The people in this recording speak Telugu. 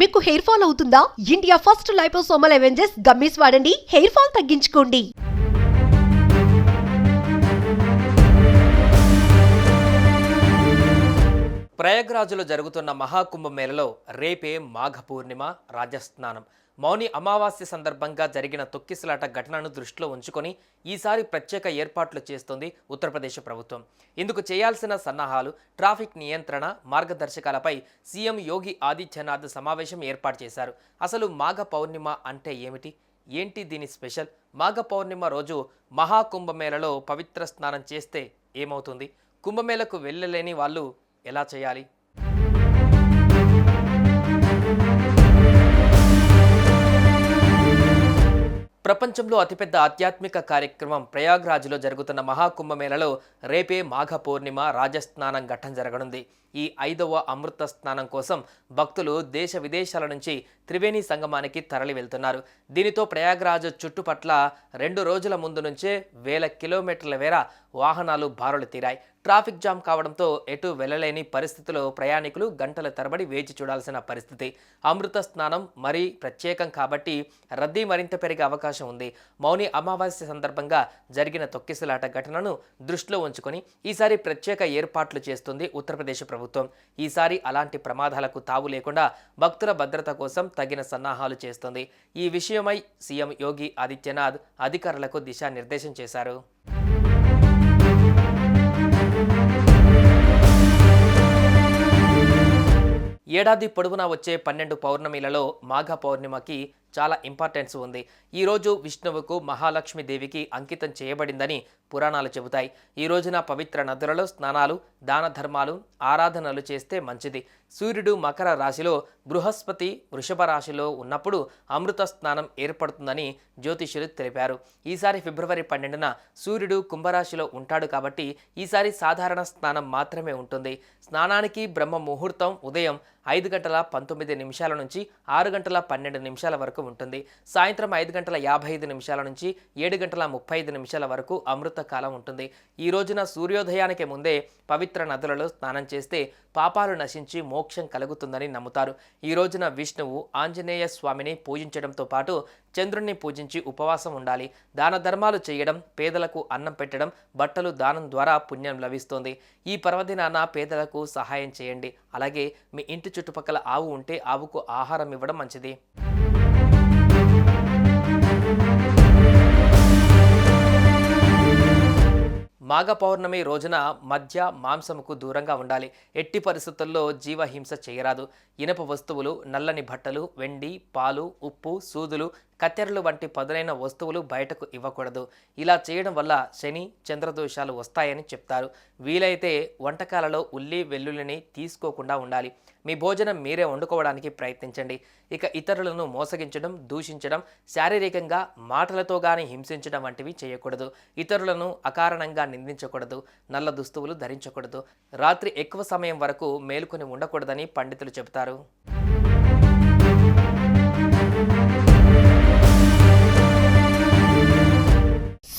మీకు హెయిర్ ఫాల్ అవుతుందా? India first liposomal avenges gummies వాడండి. హెయిర్ ఫాల్ తగ్గించుకోండి. ప్రయాగ్రాజ్లో జరుగుతున్న మహాకుంభమేళలో రేపే మాఘ పూర్ణిమ రాజస్నానం మౌని అమావాస్య సందర్భంగా జరిగిన తొక్కిసలాట ఘటనను దృష్టిలో ఉంచుకొని ఈసారి ప్రత్యేక ఏర్పాట్లు చేస్తుంది ఉత్తరప్రదేశ్ ప్రభుత్వం. ఇందుకు చేయాల్సిన సన్నాహాలు ట్రాఫిక్ నియంత్రణ మార్గదర్శకాలపై సీఎం యోగి ఆదిత్యనాథ్ సమావేశం ఏర్పాటు చేశారు. అసలు మాఘ పౌర్ణిమ అంటే ఏమిటి? ఏంటి దీని స్పెషల్? మాఘ పౌర్ణిమ రోజు మహాకుంభమేళలో పవిత్ర స్నానం చేస్తే ఏమవుతుంది? కుంభమేళకు వెళ్ళలేని వాళ్ళు ఎలా చేయాలి? ప్రపంచంలో అతిపెద్ద ఆధ్యాత్మిక కార్యక్రమం ప్రయాగ్రాజ్లో జరుగుతున్న మహాకుంభమేళలో రేపే మాఘ పూర్ణిమ రాజస్నానం ఘట్టం జరగనుంది. ఈ ఐదవ అమృత స్నానం కోసం భక్తులు దేశ విదేశాల నుంచి త్రివేణి సంగమానికి తరలి వెళ్తున్నారు. దీనితో ప్రయాగ్రాజ్ చుట్టుపట్ల రెండు రోజుల ముందు నుంచే వేల కిలోమీటర్ల మేర వాహనాలు బారులు తీరాయి. ట్రాఫిక్ జామ్ కావడంతో ఎటు వెళ్ళలేని పరిస్థితిలో ప్రయాణికులు గంటల తరబడి వేచి చూడాల్సిన పరిస్థితి. అమృత స్నానం మరీ ప్రత్యేకం కాబట్టి రద్దీ మరింత పెరిగే అవకాశం ఉంది. మౌని అమావాస్య సందర్భంగా జరిగిన తొక్కిసలాట ఘటనను దృష్టిలో ఉంచుకొని ఈసారి ప్రత్యేక ఏర్పాట్లు చేస్తుంది ఉత్తరప్రదేశ్ ప్రభుత్వం. ఈసారి అలాంటి ప్రమాదాలకు తావు లేకుండా భక్తుల భద్రత కోసం తగిన సన్నాహాలు చేస్తుంది. ఈ విషయమై సీఎం యోగి ఆదిత్యనాథ్ అధికారులకు దిశానిర్దేశం చేశారు. ఏడాది పొడవునా వచ్చే పన్నెండు పౌర్ణమిలలో మాఘ పౌర్ణిమకి చాలా ఇంపార్టెన్స్ ఉంది. ఈరోజు విష్ణువుకు మహాలక్ష్మి దేవికి అంకితం చేయబడిందని పురాణాలు చెబుతాయి. ఈ రోజున పవిత్ర నదులలో స్నానాలు దాన ధర్మాలు ఆరాధనలు చేస్తే మంచిది. సూర్యుడు మకర రాశిలో బృహస్పతి వృషభ రాశిలో ఉన్నప్పుడు అమృత స్నానం ఏర్పడుతుందని జ్యోతిషులు తెలిపారు. ఈసారి ఫిబ్రవరి పన్నెండున సూర్యుడు కుంభరాశిలో ఉంటాడు కాబట్టి ఈసారి సాధారణ స్నానం మాత్రమే ఉంటుంది. స్నానానికి బ్రహ్మ ముహూర్తం ఉదయం ఐదు గంటల పంతొమ్మిది నిమిషాల నుంచి ఆరు గంటల పన్నెండు నిమిషాల వరకు ఉంటుంది. సాయంత్రం ఐదు గంటల యాభై ఐదు నిమిషాల నుంచి ఏడు గంటల ముప్పై ఐదు నిమిషాల వరకు అమృత కాలం ఉంటుంది. ఈ రోజున సూర్యోదయానికి ముందే పవిత్ర నదులలో స్నానం చేస్తే పాపాలు నశించి మోక్షం కలుగుతుందని నమ్ముతారు. ఈ రోజున విష్ణువు ఆంజనేయ స్వామిని పూజించడంతో పాటు చంద్రుణ్ణి పూజించి ఉపవాసం ఉండాలి. దాన ధర్మాలు చేయడం పేదలకు అన్నం పెట్టడం బట్టలు దానం ద్వారా పుణ్యం లభిస్తుంది. ఈ పర్వదినాన పేదలకు సహాయం చేయండి. అలాగే మీ ఇంటి చుట్టుపక్కల ఆవు ఉంటే ఆవుకు ఆహారం ఇవ్వడం మంచిది. మాఘ పౌర్ణమి రోజున మద్య మాంసముకు దూరంగా ఉండాలి. ఎట్టి పరిస్థితుల్లో జీవహింస చేయరాదు. ఇనప వస్తువులు నల్లని బట్టలు వెండి పాలు ఉప్పు సూదులు కత్తెరలు వంటి పదునైన వస్తువులు బయటకు ఇవ్వకూడదు. ఇలా చేయడం వల్ల శని చంద్రదోషాలు వస్తాయని చెప్తారు. వీలైతే వంటకాలలో ఉల్లి వెల్లుల్లిని తీసుకోకుండా ఉండాలి. మీ భోజనం మీరే వండుకోవడానికి ప్రయత్నించండి. ఇక ఇతరులను మోసగించడం దూషించడం శారీరకంగా మాటలతో గాని హింసించడం వంటివి చేయకూడదు. ఇతరులను అకారణంగా నిందించకూడదు. నల్ల దుస్తువులు ధరించకూడదు. రాత్రి ఎక్కువ సమయం వరకు మేలుకొని ఉండకూడదని పండితులు చెబుతారు.